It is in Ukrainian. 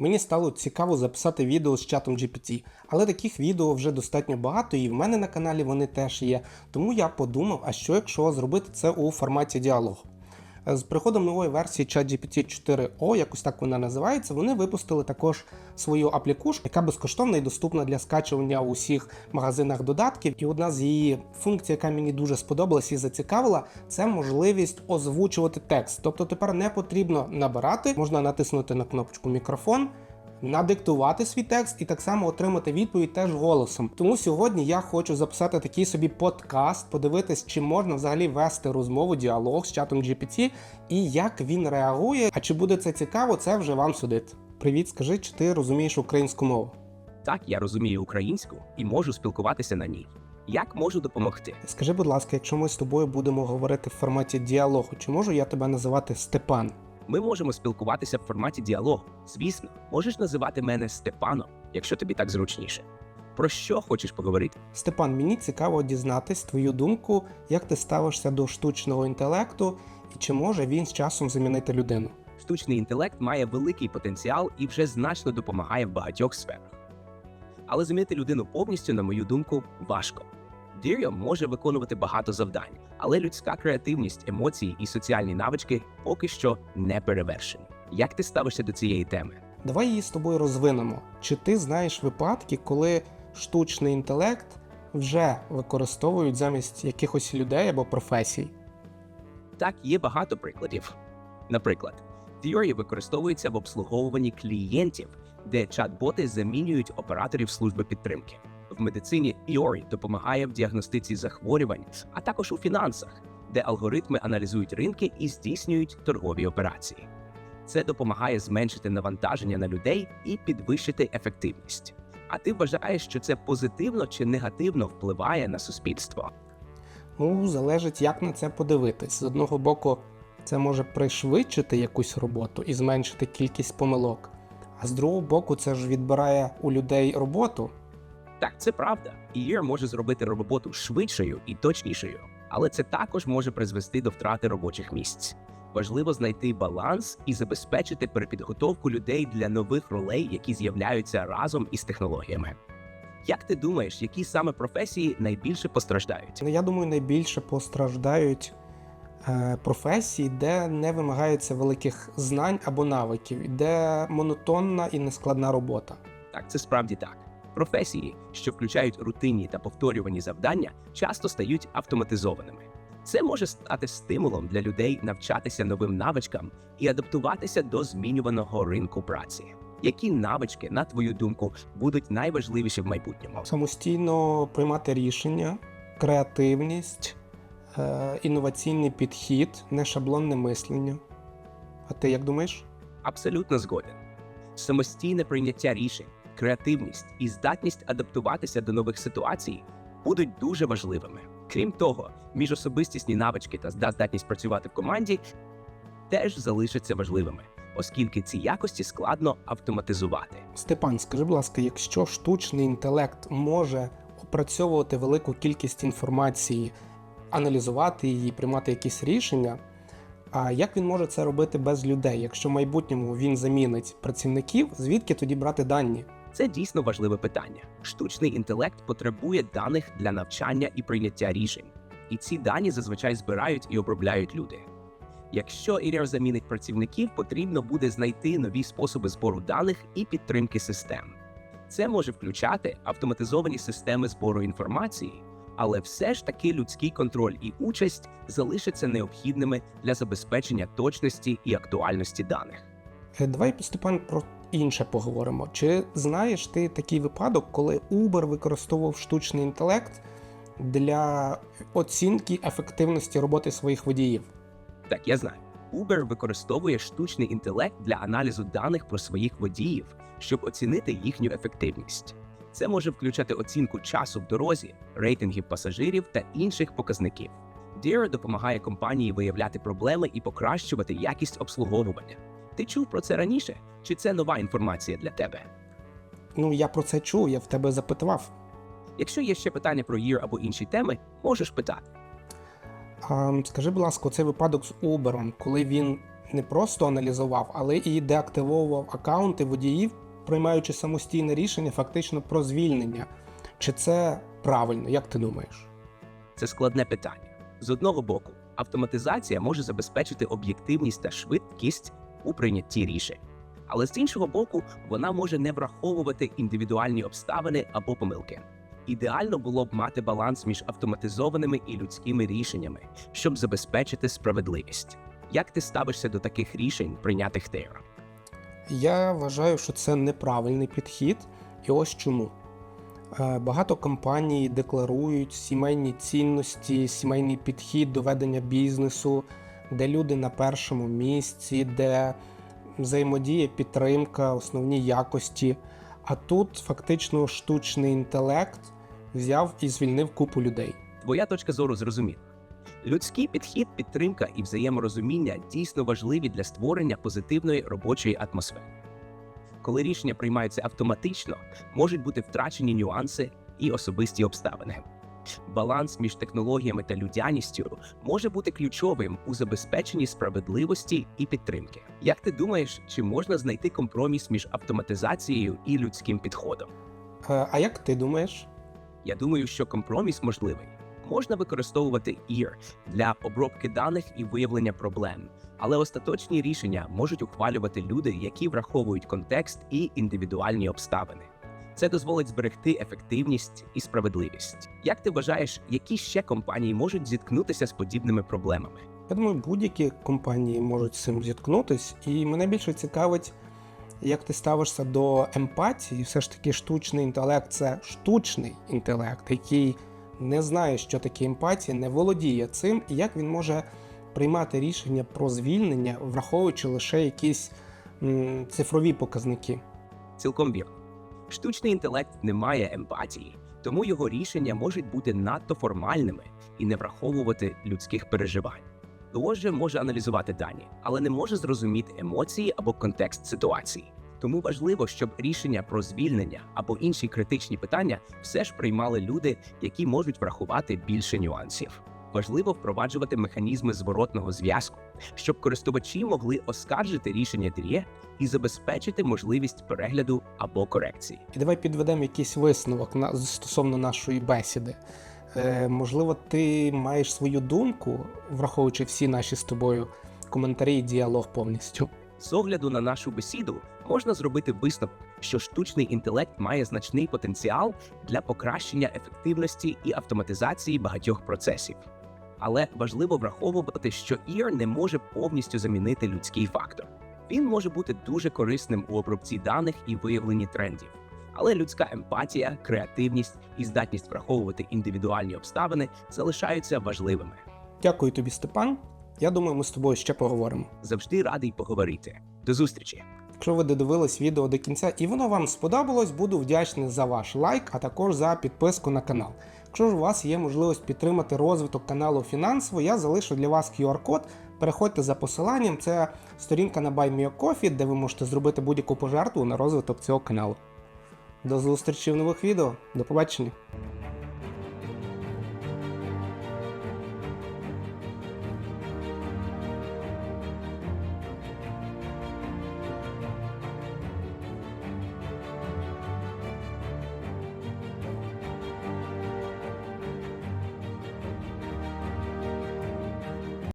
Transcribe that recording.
Мені стало цікаво записати відео з чатом GPT, але таких відео вже достатньо багато, і в мене на каналі вони теж є. Тому я подумав, а що якщо зробити це у форматі діалогу. З приходом нової версії ChatGPT 4.0, о якось так вона називається, вони випустили також свою аплікушку, яка безкоштовна і доступна для скачування у всіх магазинах додатків. І одна з її функцій, яка мені дуже сподобалась і зацікавила, це можливість озвучувати текст. Тобто тепер не потрібно набирати, можна натиснути на кнопочку мікрофон. Надиктувати свій текст і так само отримати відповідь теж голосом. Тому сьогодні я хочу записати такий собі подкаст, подивитись, чи можна взагалі вести розмову, діалог з чатом GPT і як він реагує. А чи буде це цікаво, це вже вам судити. Привіт, скажи, чи ти розумієш українську мову? Так, я розумію українську і можу спілкуватися на ній. Як можу допомогти? Скажи, будь ласка, якщо ми з тобою будемо говорити в форматі діалогу, чи можу я тебе називати Степан? Ми можемо спілкуватися в форматі діалогу. Звісно, можеш називати мене Степаном, якщо тобі так зручніше. Про що хочеш поговорити? Степан, мені цікаво дізнатись твою думку, як ти ставишся до штучного інтелекту і чи може він з часом замінити людину. Штучний інтелект має великий потенціал і вже значно допомагає в багатьох сферах. Але замінити людину повністю, на мою думку, важко. Дір'я може виконувати багато завдань, але людська креативність, емоції і соціальні навички поки що не перевершені. Як ти ставишся до цієї теми? Давай її з тобою розвинемо. Чи ти знаєш випадки, коли штучний інтелект вже використовують замість якихось людей або професій? Так, є багато прикладів. Наприклад, Theory використовується в обслуговуванні клієнтів, де чат-боти замінюють операторів служби підтримки. В медицині Iori допомагає в діагностиці захворювань, а також у фінансах, де алгоритми аналізують ринки і здійснюють торгові операції. Це допомагає зменшити навантаження на людей і підвищити ефективність. А ти вважаєш, що це позитивно чи негативно впливає на суспільство? Ну, залежить, як на це подивитись. З одного боку, це може пришвидшити якусь роботу і зменшити кількість помилок. А з другого боку, це ж відбирає у людей роботу. Так, це правда. Ear може зробити роботу швидшою і точнішою, але це також може призвести до втрати робочих місць. Важливо знайти баланс і забезпечити перепідготовку людей для нових ролей, які з'являються разом із технологіями. Як ти думаєш, які саме професії найбільше постраждають? Ну, Я думаю, найбільше постраждають е, професії, де не вимагається великих знань або навиків, де монотонна і нескладна робота. Так, це справді так. Професії, що включають рутинні та повторювані завдання, часто стають автоматизованими. Це може стати стимулом для людей навчатися новим навичкам і адаптуватися до змінюваного ринку праці. Які навички, на твою думку, будуть найважливіші в майбутньому? Самостійно приймати рішення, креативність, е, інноваційний підхід, нешаблонне мислення. А ти як думаєш? Абсолютно згоден. Самостійне прийняття рішень, креативність і здатність адаптуватися до нових ситуацій будуть дуже важливими. Крім того, міжособистісні навички та здатність працювати в команді теж залишаться важливими, оскільки ці якості складно автоматизувати. Степан, скажи, будь ласка, якщо штучний інтелект може опрацьовувати велику кількість інформації, аналізувати її, приймати якісь рішення, а як він може це робити без людей? Якщо в майбутньому він замінить працівників, звідки тоді брати дані? Це дійсно важливе питання. Штучний інтелект потребує даних для навчання і прийняття рішень, і ці дані зазвичай збирають і обробляють люди. Якщо ІР замінить працівників, потрібно буде знайти нові способи збору даних і підтримки систем. Це може включати автоматизовані системи збору інформації, але все ж таки людський контроль і участь залишаться необхідними для забезпечення точності і актуальності даних. Е, Давай, Степан, про інше поговоримо. Чи знаєш ти такий випадок, коли Uber використовував штучний інтелект для оцінки ефективності роботи своїх водіїв? Так, я знаю. Uber використовує штучний інтелект для аналізу даних про своїх водіїв, щоб оцінити їхню ефективність. Це може включати оцінку часу в дорозі, рейтингів пасажирів та інших показників. Deer допомагає компанії виявляти проблеми і покращувати якість обслуговування. Ти чув про це раніше? Чи це нова інформація для тебе? Ну, я про це чув, я в тебе запитував. Якщо є ще питання про Year або інші теми, можеш питати. А, скажи, будь ласка, цей випадок з Uber, коли він не просто аналізував, але і деактивовував аккаунти водіїв, приймаючи самостійне рішення фактично про звільнення. Чи це правильно, як ти думаєш? Це складне питання. З одного боку, автоматизація може забезпечити об'єктивність та швидкість у прийнятті рішень. Але з іншого боку, вона може не враховувати індивідуальні обставини або помилки. Ідеально було б мати баланс між автоматизованими і людськими рішеннями, щоб забезпечити справедливість. Як ти ставишся до таких рішень, прийнятих тею? Я вважаю, що це неправильний підхід, і ось чому. Е, Багато компаній декларують сімейні цінності, сімейний підхід до ведення бізнесу, де люди на першому місці, де взаємодія, підтримка, основні якості. А тут фактично штучний інтелект взяв і звільнив купу людей. Твоя точка зору зрозуміла. Людський підхід, підтримка і взаєморозуміння дійсно важливі для створення позитивної робочої атмосфери. Коли рішення приймаються автоматично, можуть бути втрачені нюанси і особисті обставини. Баланс між технологіями та людяністю може бути ключовим у забезпеченні справедливості і підтримки. Як ти думаєш, чи можна знайти компроміс між автоматизацією і людським підходом? Е, А як ти думаєш? Я думаю, що компроміс можливий. Можна використовувати EAR для обробки даних і виявлення проблем, але остаточні рішення можуть ухвалювати люди, які враховують контекст і індивідуальні обставини. Це дозволить зберегти ефективність і справедливість. Як ти вважаєш, які ще компанії можуть зіткнутися з подібними проблемами? Я думаю, будь-які компанії можуть з цим зіткнутись, і мене більше цікавить, як ти ставишся до емпатії. Все ж таки, штучний інтелект це штучний інтелект, який не знає, що таке емпатія, не володіє цим, і як він може приймати рішення про звільнення, враховуючи лише якісь м, цифрові показники. Цілком вірно. Штучний інтелект не має емпатії, тому його рішення можуть бути надто формальними і не враховувати людських переживань. Отже, може аналізувати дані, але не може зрозуміти емоції або контекст ситуації. Тому важливо, щоб рішення про звільнення або інші критичні питання все ж приймали люди, які можуть врахувати більше нюансів. Важливо впроваджувати механізми зворотного зв'язку, щоб користувачі могли оскаржити рішення ДРІЄ і забезпечити можливість перегляду або корекції. І давай підведемо якийсь висновок на, стосовно нашої бесіди. Е, можливо, ти маєш свою думку, враховуючи всі наші з тобою коментарі і діалог повністю. З огляду на нашу бесіду можна зробити висновок, що штучний інтелект має значний потенціал для покращення ефективності і автоматизації багатьох процесів. Але важливо враховувати, що EAR не може повністю замінити людський фактор. Він може бути дуже корисним у обробці даних і виявленні трендів. Але людська емпатія, креативність і здатність враховувати індивідуальні обставини залишаються важливими. Дякую тобі, Степан. Я думаю, ми з тобою ще поговоримо. Завжди радий поговорити. До зустрічі! Якщо ви додивились відео до кінця і воно вам сподобалось, буду вдячний за ваш лайк, а також за підписку на канал. Якщо ж у вас є можливість підтримати розвиток каналу фінансово, я залишу для вас QR-код. Переходьте за посиланням, це сторінка на BuyMeACoffee, де ви можете зробити будь-яку пожертву на розвиток цього каналу. До зустрічі в нових відео. До побачення.